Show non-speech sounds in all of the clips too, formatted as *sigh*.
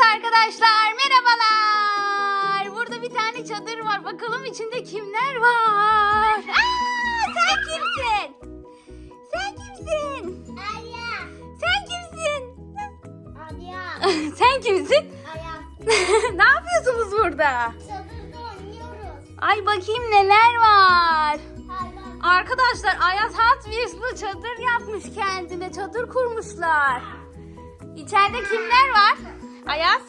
Evet arkadaşlar merhabalar. Burada bir tane çadır var. Bakalım içinde kimler var? *laughs* Aa, sen kimsin? Sen kimsin? Aya. Sen kimsin? Aya. *laughs* sen kimsin? Aya. *laughs* ne yapıyorsunuz burada? Çadırda oynuyoruz. Ay bakayım neler var. Hayvan. Arkadaşlar Ayaz Hot Wheels'lı çadır yapmış kendine. Çadır kurmuşlar. İçeride kimler var? Ayaz.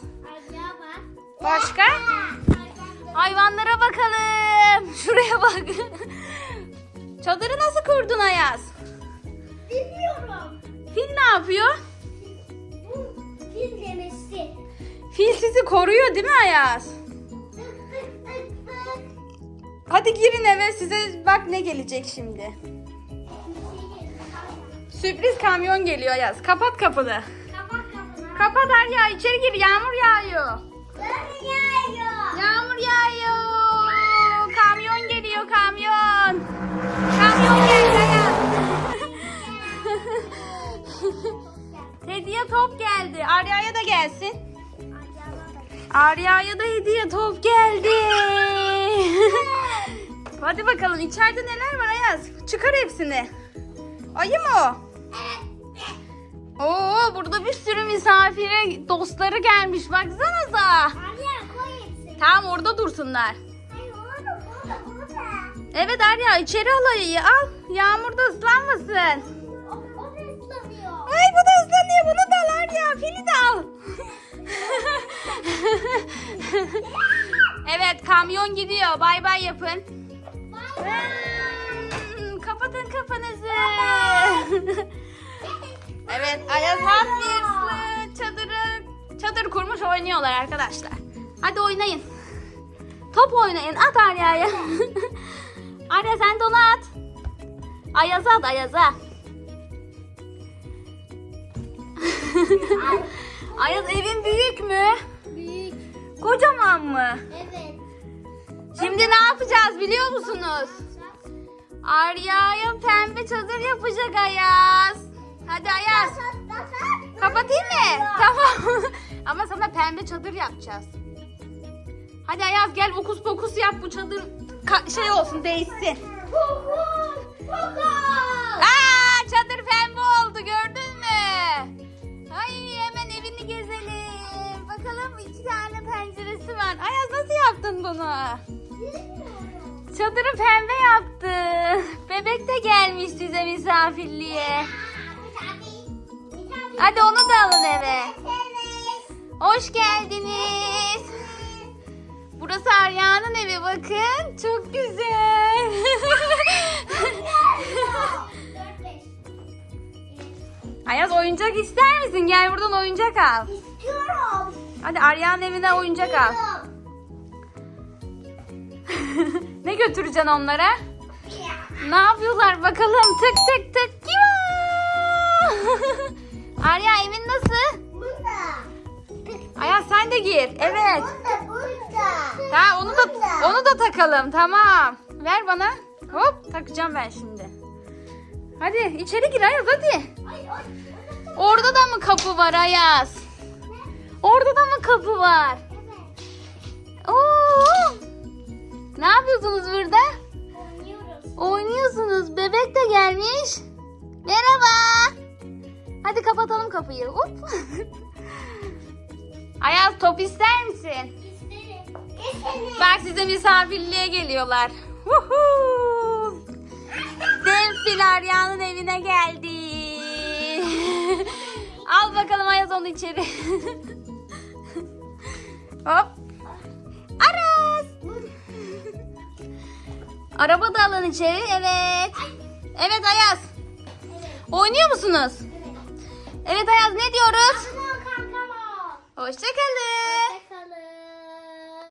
Başka? Hayvan. Hayvanlara bakalım. *laughs* Şuraya bak. Çadırı nasıl kurdun Ayaz? Bilmiyorum. Fil ne yapıyor? Bu fil demesi. Fil sizi koruyor değil mi Ayaz? Hadi girin eve size bak ne gelecek şimdi. Sürpriz kamyon geliyor Ayaz. Kapat kapını. Kapat Arya içeri gir yağmur yağıyor. Böyle yağıyor. Yağmur yağıyor. Kamyon geliyor kamyon. Kamyon geldi Ayaz. *laughs* hediye top geldi. Arya'ya da gelsin. Arya'ya da hediye top geldi. *laughs* Hadi bakalım içeride neler var Ayaz? Çıkar hepsini. Ayı mı o? Oo burada bir sürü misafire dostları gelmiş baksanıza. Arya koy hepsini. Tamam orada dursunlar. Hayır. Evet Arya içeri al ayıyı al. Yağmurda ıslanmasın. O, o da ıslanıyor. Ay bu da ıslanıyor bunu da al Arya. Fili de al. *laughs* evet kamyon gidiyor. Bay bay yapın. Hmm, Kapatın kafanızı. *laughs* evet Ayaz Wheels'lı çadırı çadır kurmuş oynuyorlar arkadaşlar. Hadi oynayın. Top oynayın. At Arya'ya. *laughs* Arya sen de onu at. Ayaz'a at Ayaz'a. *laughs* Ayaz evin büyük mü? Büyük. Kocaman mı? Evet. Şimdi ne yapacağız biliyor musunuz? Arya'ya pembe çadır yapacak Ayaz. Hadi Ayaz. Kapatayım mı? Tamam. *laughs* Ama sana pembe çadır yapacağız. Hadi Ayaz gel okus pokus yap bu çadır ka- şey olsun değişsin. Aa çadır pembe oldu gördün mü? Ay hemen evini gezelim. Bakalım iki tane penceresi var. Ayaz nasıl yaptın bunu? Çadırı pembe yaptı. Bebek de gelmiş size misafirliğe. Hadi onu da alın eve. Hoş geldiniz. Burası Arya'nın evi bakın. Çok güzel. *laughs* Ayaz oyuncak ister misin? Gel buradan oyuncak al. İstiyorum. Hadi Arya'nın evine oyuncak al. *laughs* ne götüreceksin onlara? Ne yapıyorlar bakalım? Tık tık tık. Sen de gir. Evet. Burada burada. Ha onu da onu da takalım. Tamam. Ver bana. Hop takacağım ben şimdi. Hadi içeri gir Ayaz hadi. Orada da mı kapı var Ayaz? Orada da mı kapı var? Oo! Ne yapıyorsunuz burada? Oynuyoruz. Oynuyorsunuz. Bebek de gelmiş. Merhaba. Hadi kapatalım kapıyı. Hop. *laughs* Ayaz top ister misin? İsterim. Bak size misafirliğe geliyorlar. Fil Arya'nın evine geldi. *laughs* Al bakalım Ayaz onu içeri. Hop. Aras. Araba da alın içeri. Evet. Evet Ayaz. Oynuyor musunuz? Evet Ayaz ne diyoruz? Hoşçakalın.